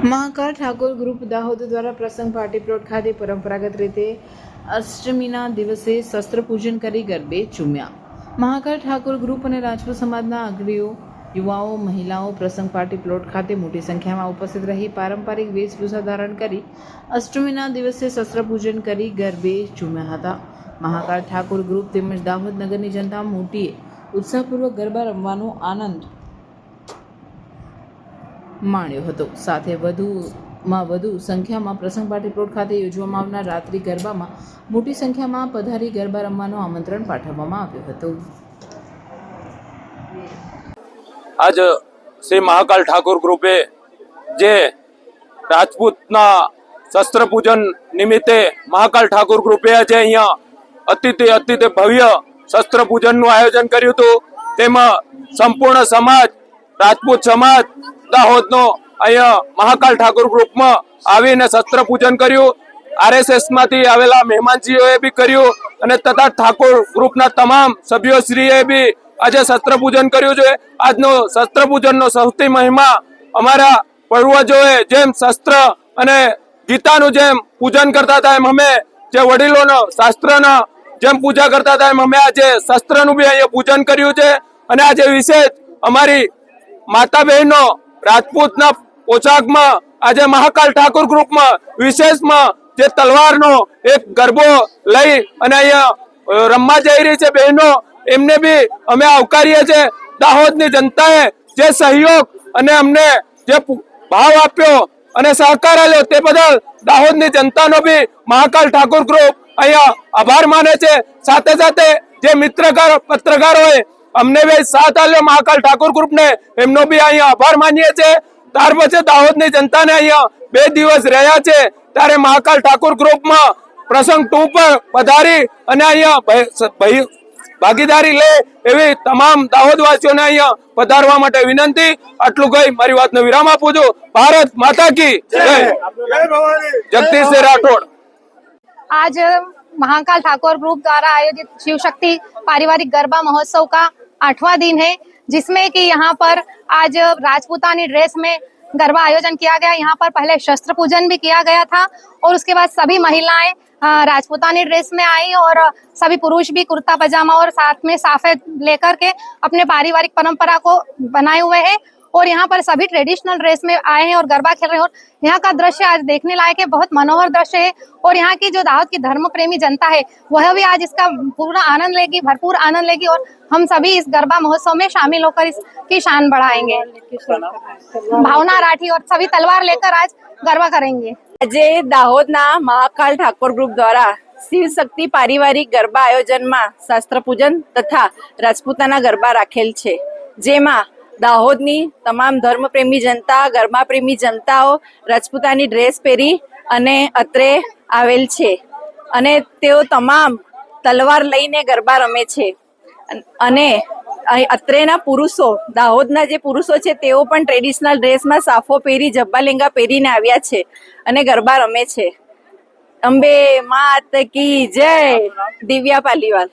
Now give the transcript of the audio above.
Mahakal Thakor group Dahod દ્વારા પ્રસંગ party plot ખાતે પરંપરાગત રીતે અષ્ટમીના દિવસે શસ્ત્ર પૂજન કરી ગરબે ચૂમ્યા. મહાકાળ ઠાકોર ગ્રુપ અને રાજપૂત સમાજના અગ્રણીઓ યુવાઓ, મહિલાઓ પ્રસંગ પાર્ટી પ્લોટ ખાતે મોટી સંખ્યામાં ઉપસ્થિત રહી પારંપરિક વેશભૂષા ધારણ કરી અષ્ટમીના દિવસે શસ્ત્ર પૂજન કરી ગરબે ચૂમ્યા હતા. મહાકાળ ઠાકોર ગ્રુપ તેમજ દાહોદ નગરની જનતા મોટીએ ઉત્સાહપૂર્વક ગરબા રમવાનો આનંદ માણ્યો હતો. સાથે વધુમાં વધુ સંખ્યામાં પ્રસંગ પાર્ટી ખાતે યોજવામાં આવનાર રાત્રિ ગરબામાં મોટી સંખ્યામાં પધારી ગરબા રમવાનું આમંત્રણ પાઠવવામાં આવ્યું હતું. આજ શ્રી મહાકાલ ઠાકોર ગ્રુપે જે રાજપૂતના શસ્ત્ર પૂજન નિમિત્તે મહાકાલ ઠાકોર ગ્રુપે આજે અહીંયા અતિથિ અતિથિ ભવ્ય શસ્ત્ર પૂજનનું આયોજન કર્યું હતું. તેમાં સંપૂર્ણ સમાજ, રાજપૂત સમાજ દાહોદનો અહીંયા મહાકાલ ઠાકોર ગ્રુપમાં આવીને શસ્ત્ર પૂજન કર્યું. આરએસએસમાંથી આવેલા મહેમાનજીઓએ બી કર્યું અને તથા ઠાકોર ગ્રુપના તમામ સભ્યોશ્રીએ બી આજે શસ્ત્ર પૂજન કર્યું છે. આજનો શસ્ત્ર પૂજનનો સૌથી મહિમા અમારા પૂર્વજોએ જેમ શસ્ત્ર અને ગીતાનું જેમ પૂજન કરતા હતા એમ અમે, જે વડીલોનો શાસ્ત્રના જેમ પૂજા કરતા હતા એમ અમે આજે શસ્ત્રનું બી અહીંયા પૂજન કર્યું છે. અને આજે વિશેષ અમારી માતા બહેનો રાજપૂતના પોશાકમાં આજે મહાકાલ ઠાકોર ગ્રુપમાં, વિશેષમાં જે તલવારનો એક ગરબો લઈ અને અહીંયા રમવા જઈ રહી છે બહેનો, એમને બી અમે આવકારીએ છીએ. દાહોદની જનતાએ જે સહયોગ અને અમને જે ભાવ આપ્યો અને સહકાર આપ્યો તે બદલ દાહોદની જનતાનો બી મહાકાલ ઠાકોર ગ્રુપ અહીંયા આભાર માને છે. સાથે સાથે જે મિત્રકાર, પત્રકારોએ અમને બે સાથ આલ્યો મહાકાલ ઠાકોર ગ્રુપને એમનો બી અહીંયા આભાર માનીએ છીએ. ત્યાર પછી દાહોદની જનતાને અહીંયા બે દિવસ રહ્યા છે. ત્યારે મહાકાલ ઠાકોર ગ્રુપમાં પ્રસંગ ટુ પર પધારી અને અહીંયા ભાગીદારી લે એવી તમામ દાહોદવાસીઓને અહીંયા પધારવા માટે વિનંતી. આટલું કઈ મારી વાતનો વિરામ આપું છું. ભારત માતા કી જય. જગદીશ રાઠોડ. आज महाकाल ठाकुर ग्रुप द्वारा आयोजित शिव शक्ति पारिवारिक गरबा महोत्सव का आठवां दिन है, जिसमें कि यहाँ पर आज राजपूतानी ड्रेस में गरबा आयोजन किया गया। यहाँ पर पहले शस्त्र पूजन भी किया गया था और उसके बाद सभी महिलाएँ राजपूतानी ड्रेस में आई और सभी पुरुष भी कुर्ता पजामा और साथ में साफे लेकर के अपने पारिवारिक परंपरा को बनाए हुए हैं। और यहाँ पर सभी ट्रेडिशनल ड्रेस में आए हैं और गरबा खेल रहे हैं और यहाँ का दृश्य आज देखने लायक है बहुत मनोहर दृश्य है और यहाँ की जो दाहोद की धर्म प्रेमी जनता है वह भी आज इसका पूरा आनंद लेगी भरपूर आनंद लेगी और हम सभी इस गरबा महोत्सव में शामिल होकर इसकी शान बढ़ाएंगे भावना राठी और सभी तलवार लेकर आज गरबा करेंगे આજે દાહોદના મહાકાલ ઠાકોર ગ્રુપ દ્વારા શિવ શક્તિ પારિવારિક ગરબા આયોજનમાં શાસ્ત્ર પૂજન તથા રાજપૂતાના ગરબા રાખેલ છે જેમાં દાહોદની તમામ ધર્મપ્રેમી જનતા ગરબા પ્રેમી જનતાઓ રાજપૂતાની ડ્રેસ પહેરી અને અત્રે આવેલ છે. અને તેઓ તમામ તલવાર લઈને ગરબા રમે છે. અને અત્રેના પુરુષો, દાહોદના જે પુરુષો છે, તેઓ પણ ટ્રેડિશનલ ડ્રેસમાં સાફો પહેરી, જબ્બા લેંગા પહેરીને આવ્યા છે અને ગરબા રમે છે. અંબે માત કી જય, દિવ્યા પાલીવાલ.